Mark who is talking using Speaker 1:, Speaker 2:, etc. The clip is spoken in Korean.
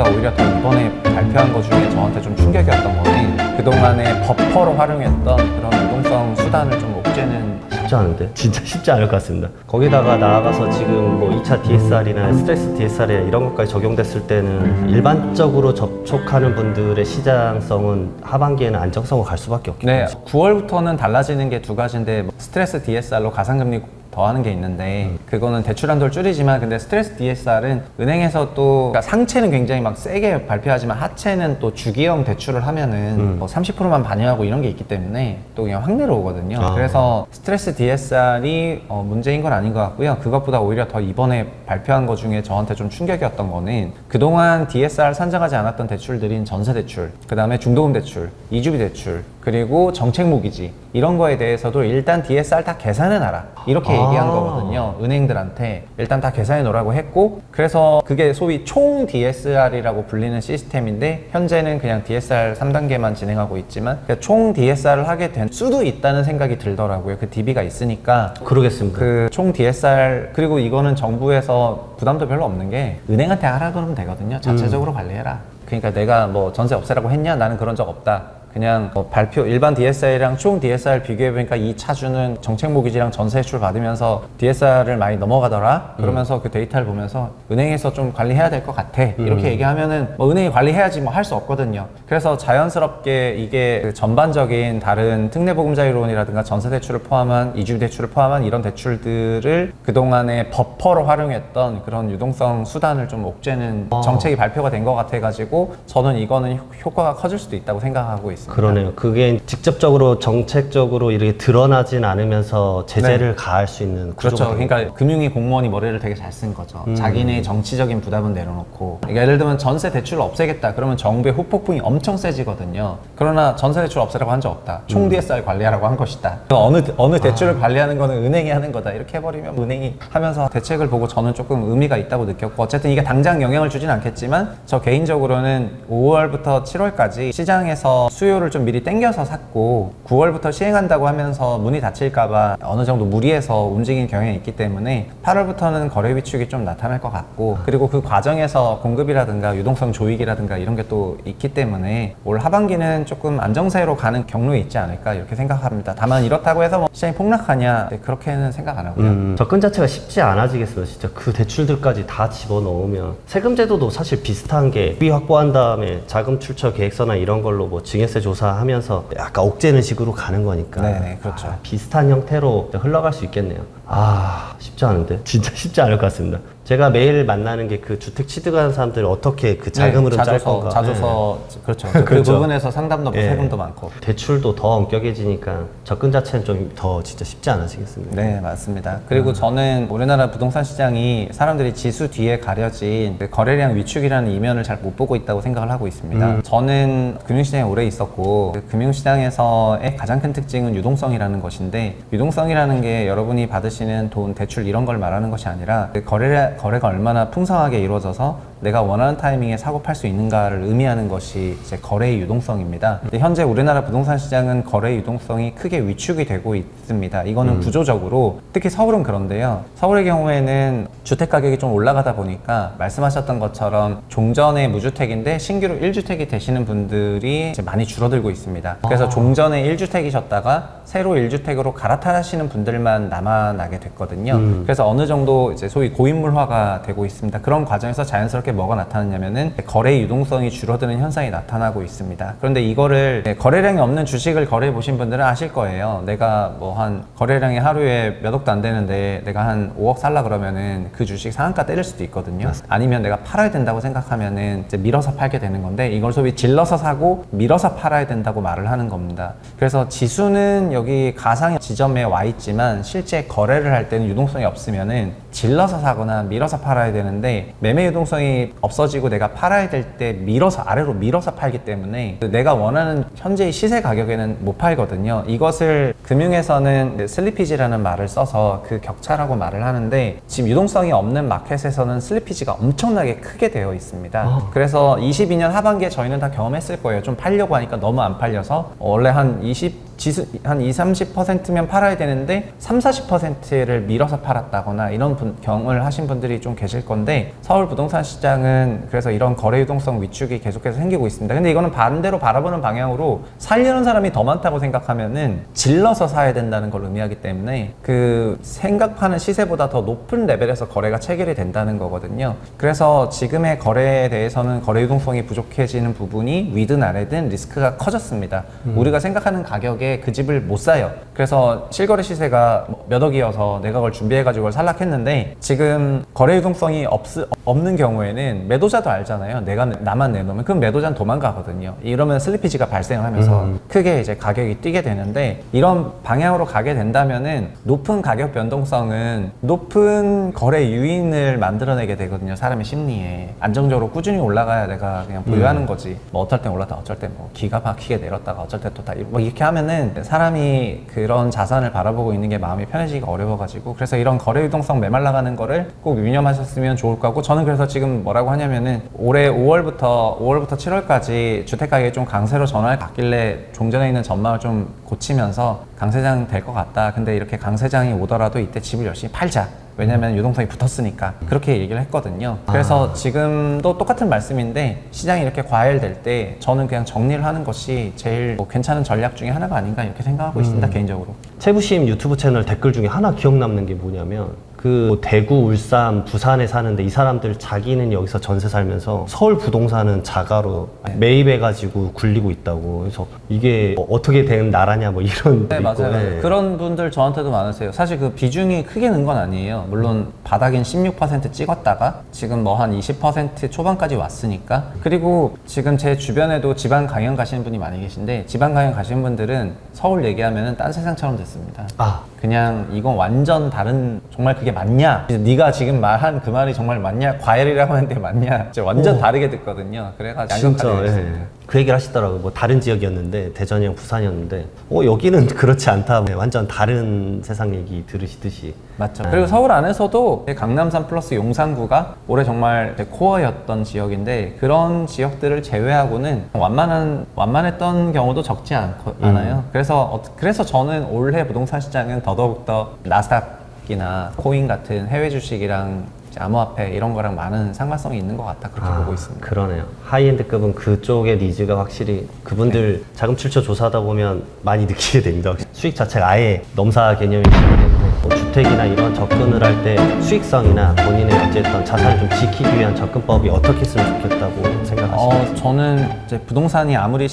Speaker 1: 그것보다 오히려 더 이번에 발표한 것 중에 저한테 좀 충격이었던 거는 그동안에 버퍼로 활용했던 그런 유동성 수단을 좀 옥죄는
Speaker 2: 쉽지 않은데 진짜 쉽지 않을 것 같습니다. 거기다가 나아가서 지금 뭐 2차 DSR이나 스트레스 DSR에 이런 것까지 적용됐을 때는 일반적으로 접촉하는 분들의 시장성은 하반기에는 안정성으로 갈 수밖에 없겠죠.
Speaker 1: 네, 9월부터는 달라지는 게 두 가지인데 뭐 스트레스 DSR로 가상금리 더하는 게 있는데 그거는 대출 한도를 줄이지만 근데 스트레스 DSR은 은행에서 또 그러니까 상체는 굉장히 막 세게 발표하지만 하체는 또 주기형 대출을 하면은 뭐 30%만 반영하고 이런 게 있기 때문에 또 그냥 확 내려오거든요.
Speaker 2: 아.
Speaker 1: 그래서 스트레스 DSR이 어, 문제인 건 아닌 것 같고요. 그것보다 오히려 더 이번에 발표한 것 중에 저한테 좀 충격이었던 거는 그동안 DSR 산정하지 않았던 대출들인 전세 대출, 그 다음에 중도금 대출, 이주비 대출, 그리고 정책 모기지 이런 거에 대해서도 일단 DSR 다 계산해 놔라 이렇게
Speaker 2: 아.
Speaker 1: 얘기한 거거든요. 은행들한테 일단 다 계산해 놓으라고 했고 그래서 그게 소위 총 DSR이라고 불리는 시스템인데 현재는 그냥 DSR 3단계만 진행하고 있지만 그총 DSR을 하게 된 수도 있다는 생각이 들더라고요. 그 DB가 있으니까
Speaker 2: 그러겠습니다.
Speaker 1: 그 총 DSR 그리고 이거는 정부에서 부담도 별로 없는 게 은행한테 하라 그러면 되거든요. 자체적으로 관리해라. 그러니까 내가 뭐 전세 없애라고 했냐? 나는 그런 적 없다. 그냥 뭐 발표 일반 DSR이랑 총 DSR 비교해 보니까 이 차주는 정책 모기지랑 전세 대출 받으면서 DSR을 많이 넘어가더라. 그러면서 그 데이터를 보면서 은행에서 좀 관리해야 될 것 같아. 이렇게 얘기하면은 뭐 은행이 관리해야지 뭐 할 수 없거든요. 그래서 자연스럽게 이게 그 전반적인 다른 특례보금자유론이라든가 전세 대출을 포함한 이주 대출을 포함한 이런 대출들을 그동안에 버퍼로 활용했던 그런 유동성 수단을 좀 옥죄는 정책이 발표가 된 것 같아가지고 저는 이거는 효- 효과가 커질 수도 있다고 생각하고 있습니다.
Speaker 2: 그러네요. 그게 직접적으로 정책적으로 이렇게 드러나진 않으면서 제재를 가할 수 있는
Speaker 1: 그렇죠.
Speaker 2: 구조가 되는
Speaker 1: 그러니까 금융위 공무원이 머리를 되게 잘 쓴 거죠. 자기네 정치적인 부담은 내려놓고. 그러니까 예를 들면 전세 대출을 없애겠다. 그러면 정부의 후폭풍이 엄청 세지거든요. 그러나 전세 대출 없애라고 한 적 없다. 총 DSR 관리하라고 한 것이다. 그 어느 어느 대출을 관리하는 거는 은행이 하는 거다. 이렇게 해버리면 은행이 하면서 대책을 보고 저는 조금 의미가 있다고 느꼈고 어쨌든 이게 당장 영향을 주진 않겠지만 저 개인적으로는 5월부터 7월까지 시장에서 수요 를 좀 미리 땡겨서 샀고 9월부터 시행한다고 하면서 문이 닫힐까봐 어느 정도 무리해서 움직인 경향이 있기 때문에 8월부터는 거래 위축이 좀 나타날 것 같고 그리고 그 과정에서 공급이라든가 유동성 조익이라든가 이런 게 또 있기 때문에 올 하반기는 조금 안정세로 가는 경로에 있지 않을까 이렇게 생각합니다. 다만 이렇다고 해서 뭐 시장이 폭락하냐 네, 그렇게는 생각 안 하고요.
Speaker 2: 음, 접근 자체가 쉽지 않아지겠어요. 진짜 그 대출들까지 다 집어넣으면 세금 제도도 사실 비슷한 게 비 확보한 다음에 자금 출처 계획서나 이런 걸로 뭐 증여세 조사하면서 약간 옥죄는 식으로 가는 거니까
Speaker 1: 네네, 그렇죠.
Speaker 2: 아, 비슷한 형태로 흘러갈 수 있겠네요. 아 쉽지 않은데 진짜 쉽지 않을 것 같습니다. 제가 매일 만나는 게 그 주택 취득하는 사람들이 어떻게 그 자금 흐름
Speaker 1: 네,
Speaker 2: 짤
Speaker 1: 자조서,
Speaker 2: 건가.
Speaker 1: 자조서 그렇죠. 그
Speaker 2: 그렇죠.
Speaker 1: 부분에서 상담도
Speaker 2: 예.
Speaker 1: 세금도 많고.
Speaker 2: 대출도 더 엄격해지니까 접근 자체는 좀 더 진짜 쉽지 않아지겠습니다.
Speaker 1: 네, 맞습니다. 그리고 저는 우리나라 부동산 시장이 사람들이 지수 뒤에 가려진 그 거래량 위축이라는 이면을 잘 못 보고 있다고 생각을 하고 있습니다. 저는 금융시장에 오래 있었고, 그 금융시장에서의 가장 큰 특징은 유동성이라는 것인데, 유동성이라는 게 여러분이 받으시 는 돈, 대출 이런 걸 말하는 것이 아니라, 그 거래, 거래가 얼마나 풍성하게 이루어져서 내가 원하는 타이밍에 사고 팔 수 있는가를 의미하는 것이 이제 거래의 유동성입니다. 근데 현재 우리나라 부동산 시장은 거래 유동성이 크게 위축이 되고 있습니다. 이거는 구조적으로 특히 서울은 그런데요. 서울의 경우에는 주택 가격이 좀 올라가다 보니까 말씀하셨던 것처럼 종전의 무주택인데 신규로 1주택이 되시는 분들이 이제 많이 줄어들고 있습니다. 그래서 종전에 1주택이셨다가 새로 1주택으로 갈아타시는 분들만 남아나게 됐거든요. 그래서 어느 정도 이제 소위 고인물화가 되고 있습니다. 그런 과정에서 자연스럽게 뭐가 나타났냐면은 거래 유동성이 줄어드는 현상이 나타나고 있습니다. 그런데 이거를 네, 거래량이 없는 주식을 거래해 보신 분들은 아실 거예요. 내가 뭐 한 거래량이 하루에 몇 억도 안 되는데 내가 한 5억 살라 그러면은 그 주식 상한가 때릴 수도 있거든요. 아니면 내가 팔아야 된다고 생각하면은 이제 밀어서 팔게 되는 건데 이걸 소위 질러서 사고 밀어서 팔아야 된다고 말을 하는 겁니다. 그래서 지수는 여기 가상 지점에 와 있지만 실제 거래를 할 때는 유동성이 없으면은 질러서 사거나 밀어서 팔아야 되는데 매매 유동성이 없어지고 내가 팔아야 될 때 밀어서 아래로 밀어서 팔기 때문에 내가 원하는 현재의 시세 가격에는 못 팔거든요. 이것을 금융에서는 슬리피지라는 말을 써서 그 격차라고 말을 하는데 지금 유동성이 없는 마켓에서는 슬리피지가 엄청나게 크게 되어 있습니다. 그래서 22년 하반기에 저희는 다 경험했을 거예요. 좀 팔려고 하니까 너무 안 팔려서 원래 한 20 지수 한 2, 30%면 팔아야 되는데 3, 40%를 밀어서 팔았다거나 이런 분- 경험을 하신 분들이 좀 계실 건데 서울 부동산 시장은 그래서 이런 거래 유동성 위축이 계속해서 생기고 있습니다. 근데 이거는 반대로 바라보는 방향으로 살려는 사람이 더 많다고 생각하면은 질러서 사야 된다는 걸 의미하기 때문에 그 생각하는 시세보다 더 높은 레벨에서 거래가 체결이 된다는 거거든요. 그래서 지금의 거래에 대해서는 거래 유동성이 부족해지는 부분이 위든 아래든 리스크가 커졌습니다. 우리가 생각하는 가격에 그 집을 못 사요. 그래서 실거래 시세가 뭐몇 억이어서 내가 그걸 준비해가지고 살락했는데 지금 거래 유동성이 없, 없는 경우에는 매도자도 알잖아요. 내가 나만 내놓으면 그럼 매도자는 도망가거든요. 이러면 슬리피지가 발생을 하면서 크게 이제 가격이 뛰게 되는데 이런 방향으로 가게 된다면은 높은 가격 변동성은 높은 거래 유인을 만들어내게 되거든요. 사람의 심리에 안정적으로 꾸준히 올라가야 내가 그냥 보유하는 거지. 뭐 어떨 땐 올랐다, 어쩔 땐뭐 기가 막히게 내렸다가 어쩔 땐또다뭐 이렇게 하면은 사람이 그런 자산을 바라보고 있는 게 마음이 편해지기가 어려워가지고 그래서 이런 거래 유동성 메말라가는 거를 꼭 유념하셨으면 좋을 것 같고 저는 그래서 지금 뭐라고 하냐면은 올해 5월부터 5월부터 7월까지 주택 가격이 좀 강세로 전환을 갔길래 종전에 있는 전망을 좀 고치면서 강세장 될 것 같다. 근데 이렇게 강세장이 오더라도 이때 집을 열심히 팔자. 왜냐면 유동성이 붙었으니까 그렇게 얘기를 했거든요. 그래서 지금도 똑같은 말씀인데 시장이 이렇게 과열될 때 저는 그냥 정리를 하는 것이 제일 뭐 괜찮은 전략 중에 하나가 아닌가 이렇게 생각하고 있습니다 개인적으로.
Speaker 2: 채부심 유튜브 채널 댓글 중에 하나 기억 남는 게 뭐냐면 그뭐 대구, 울산, 부산에 사는데 이 사람들 자기는 여기서 전세 살면서 서울 부동산은 자가로 매입해가지고 굴리고 있다고 그래서 이게 뭐 어떻게 된 나라냐 뭐 이런
Speaker 1: 네 맞아요.
Speaker 2: 네.
Speaker 1: 그런 분들 저한테도 많으세요. 사실 그 비중이 크게 는 건 아니에요. 물론 바닥인 16% 찍었다가 지금 뭐 한 20% 초반까지 왔으니까. 그리고 지금 제 주변에도 지방 강연 가시는 분이 많이 계신데 지방 강연 가시는 분들은 서울 얘기하면은 딴 세상처럼 됐습니다.
Speaker 2: 아
Speaker 1: 그냥 이건 완전 다른 정말 그게 맞냐? 네가 지금 말한 그 말이 정말 맞냐? 과열이라고 하는데 맞냐? 진짜 완전
Speaker 2: 오.
Speaker 1: 다르게 듣거든요. 그래가지고 양극화되어
Speaker 2: 예.
Speaker 1: 있습니다.
Speaker 2: 그 얘기를 하시더라고요 뭐 다른 지역이었는데 대전이랑 부산이었는데 어 여기는 그렇지 않다 네, 완전 다른 세상 얘기 들으시듯이
Speaker 1: 맞죠. 그리고 서울 안에서도 강남산 플러스 용산구가 올해 정말 코어였던 지역인데 그런 지역들을 제외하고는 완만한 완만했던 경우도 적지 않고, 않아요. 그래서 어- 그래서 저는 올해 부동산 시장은 더 더욱 더 나스닥이나 코인 같은 해외 주식이랑 이제 암호화폐 이런 거랑 많은 상관성이 있는 것 같다 그렇게 보고 있습니다.
Speaker 2: 그러네요. 하이엔드급은 그쪽의 니즈가 확실히 그분들 자금 출처 조사하다 보면 많이 느끼게 됩니다. 수익 자체가 아예 넘사 개념이기 때문에 뭐 주택이나 이런 접근을 할 때 수익성이나 본인의 어쨌든 자산을 좀 지키기 위한 접근법이 어떻게 했으면 좋겠다고 생각하시나요?
Speaker 1: 어, 저는 이제 부동산이 아무리